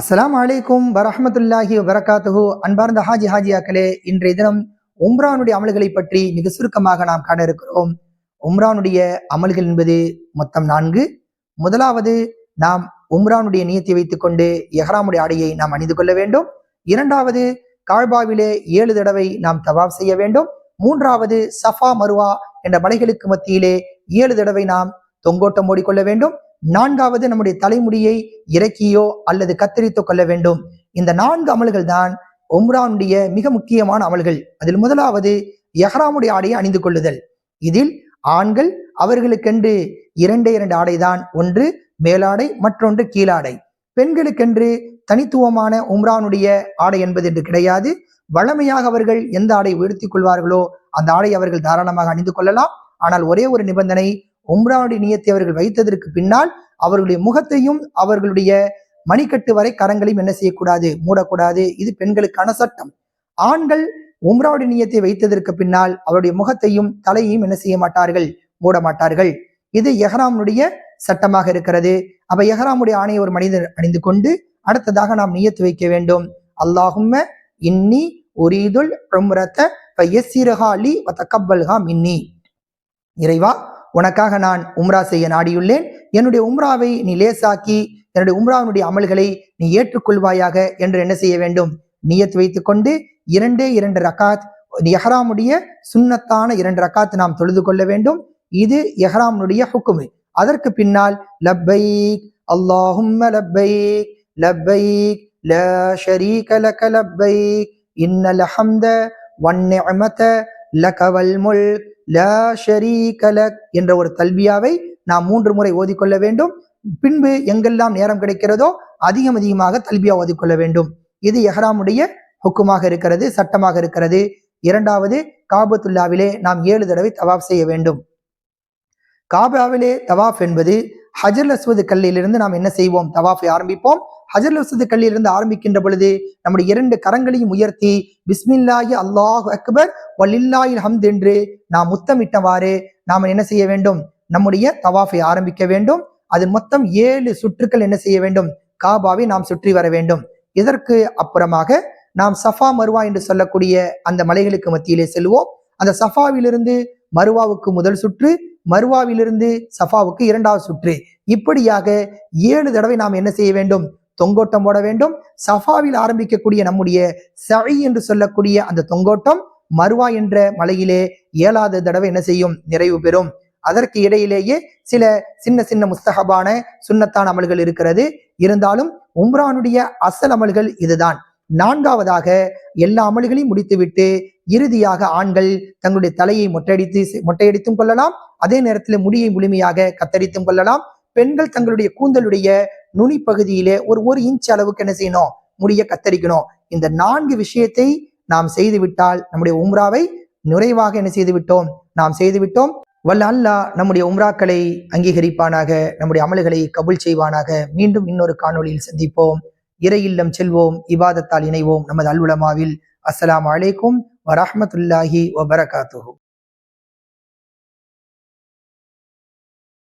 அஸ்லாம் அலைக்கும் வரஹமத்துல்லாஹி வரகாத்துஹு அன்பார்ந்த ஹாஜி ஹாஜியாக்களே இன்றைய தினம் உம்ரானுடைய அமல்களை பற்றி மிக சுருக்கமாக நாம் காண இருக்கிறோம். உம்ரானுடைய அமல்கள் என்பது மொத்தம் நான்கு. முதலாவது நாம் உம்ரானுடைய நியத்தை வைத்துக்கொண்டு எஹ்ராமுடைய ஆடையை நாம் அணிந்து கொள்ள வேண்டும். இரண்டாவது காழ்பாவிலே ஏழு தடவை நாம் தவாப் செய்ய வேண்டும். மூன்றாவது சஃபா மருவா என்ற மலைகளுக்கு மத்தியிலே ஏழு தடவை நாம் தொங்கோட்டம் ஓடிக்கொள்ள வேண்டும். நான்காவது நம்முடைய தலைமுடியை இறக்கியோ அல்லது கத்தரித்தோ கொள்ள வேண்டும். இந்த நான்கு அமல்கள் தான் ஒம்ரானுடைய மிக முக்கியமான அமல்கள். அதில் முதலாவது எஹ்ராமுடைய ஆடையை அணிந்து கொள்ளுதல். இதில் ஆண்கள் அவர்களுக்கென்று இரண்டே இரண்டு ஆடைதான். ஒன்று மேலாடை மற்றொன்று கீழாடை. பெண்களுக்கென்று தனித்துவமான உம்ரானுடைய ஆடை என்பது என்று கிடையாது. வளமையாக அவர்கள் எந்த ஆடை உயர்த்தி கொள்வார்களோ அந்த ஆடை அவர்கள் தாராளமாக அணிந்து கொள்ளலாம். ஆனால் ஒரே ஒரு நிபந்தனை உம்ராவுடைய நியத்தை அவர்கள் வைத்ததற்கு பின்னால் அவர்களுடைய முகத்தையும் அவர்களுடைய மணிக்கட்டு வரை கரங்களையும் என்ன செய்யக்கூடாது? மூடக்கூடாது. இது பெண்களுக்கான சட்டம். ஆண்கள் உம்ராவுடைய நியத்தை வைத்ததற்கு பின்னால் அவருடைய முகத்தையும் தலையையும் என்ன செய்ய மாட்டார்கள்? மூட மாட்டார்கள். இது எஹராமுடைய சட்டமாக இருக்கிறது. அப்ப எஹராமுடைய ஆணையை ஒரு மனிதர் அணிந்து கொண்டு அடுத்ததாக நாம் நியத்து வைக்க வேண்டும். அல்லாஹும்ம இன்னி உரீதுல் உம்ரத்த எஸ்ஸிரஹாலி தக்கப்பல்ஹா மின்னி. இறைவா உனக்காக நான் உம்ரா செய்ய நாடியுள்ளேன். என்னுடைய உம்ராவை நீ லேசாக்கி என்னுடைய உம்ராவினுடைய அமல்களை நீ ஏற்றுக்கொள்வாயாக என்று என்ன செய்ய வேண்டும்? நியத் வைத்துக்கொண்டு இரண்டே இரண்டு ரக்காத் எஹராமுடைய சுன்னத்தான இரண்டு ரக்காத் நாம் தொழுது கொள்ள வேண்டும். இது எஹராமுடைய ஹுக்குமு. அதற்கு பின்னால் லப்பைக் அல்லாஹும்ம லப்பைக் லப்பைக் ல ஷரீக லக லப்பைக் இன்னல் ஹம்த வன் நிஅமத லக முல்க் லா ஷரீகலக் என்ற ஒரு தல்பியாவை நாம் மூன்று முறை ஓதிக்கொள்ள வேண்டும். பின்பு எங்கெல்லாம் நேரம் கிடைக்கிறதோ அதிகம் அதிகமாக தல்பியா ஓதிக்கொள்ள வேண்டும். இது எஹராமுடைய ஹுக்குமாக இருக்கிறது சட்டமாக இருக்கிறது. இரண்டாவது காபத்துல்லாவிலே நாம் ஏழு தடவை தவாப் செய்ய வேண்டும். காபாவிலே தவாஃப் என்பது ஹஜர் அஸ்வது கல்லிலிருந்து நாம் என்ன செய்வோம்? தவாஃபை ஆரம்பிப்போம். ஹஜர் அஸ்வது கல்லிலிருந்து ஆரம்பிக்கின்ற பொழுது நம்முடைய இரண்டு கரங்களையும் உயர்த்தி பிஸ்மில்லாஹி அல்லாஹ் அக்பர் வல்லில்லாஹில் ஹம்த் என்று நாம் முத்தமிட்டவாறு நாம் என்ன செய்ய வேண்டும்? நம்முடைய தவாஃபை ஆரம்பிக்க வேண்டும். அது மொத்தம் ஏழு சுற்றுக்கள் என்ன செய்ய வேண்டும்? காபாவை நாம் சுற்றி வர வேண்டும். இதற்கு அப்புறமாக நாம் சஃபா மருவா என்று சொல்லக்கூடிய அந்த மலைகளுக்கு மத்தியிலே செல்வோம். அந்த சஃபாவிலிருந்து மருவாவுக்கு முதல் சுற்று மருவாவிலிருந்து சஃபாவுக்கு இரண்டாவது சுற்று. இப்படியாக ஏழு தடவை நாம் என்ன செய்ய வேண்டும்? தொங்கோட்டம் போட வேண்டும். சஃபாவில் ஆரம்பிக்கக்கூடிய நம்முடைய சழி என்று சொல்லக்கூடிய அந்த தொங்கோட்டம் மருவா என்ற மலையிலே ஏழாவது தடவை என்ன செய்யும்? நிறைவு பெறும். அதற்கு இடையிலேயே சில சின்ன சின்ன முஸ்தகபான சுண்ணத்தான அமல்கள் இருக்கிறது. இருந்தாலும் உம்ரானுடைய அசல் அமல்கள் இதுதான். நான்காவதாக எல்லா அமல்களையும் முடித்துவிட்டு இறுதியாக ஆண்கள் தங்களுடைய தலையை மொட்டையடித்து மொட்டையடித்தும் கொள்ளலாம். அதே நேரத்தில் முடியை முழுமையாக கத்தரித்தும் கொள்ளலாம். பெண்கள் தங்களுடைய கூந்தலுடைய நுனி பகுதியிலே ஒரு ஒரு இன்ச் அளவுக்கு என்ன செய்யணும்? முடிய கத்தரிக்கணும். இந்த நான்கு விஷயத்தை நாம் செய்துவிட்டால் நம்முடைய உம்ராவை நிறைவாக என்ன செய்து விட்டோம் நாம் செய்து விட்டோம் வல்ல அல்லா நம்முடைய உம்ராக்களை அங்கீகரிப்பானாக நம்முடைய அமல்களை கபுல் செய்வானாக. மீண்டும் இன்னொரு காணொளியில் சந்திப்போம். இறையில்லம் செல்வோம். இபாதத்தால் இணைவோம். நமது அல்வுலமாவில். அஸ்லாம் அலைக்கும். வரஹமத்துல்லாஹி வபரகாத்துஹூ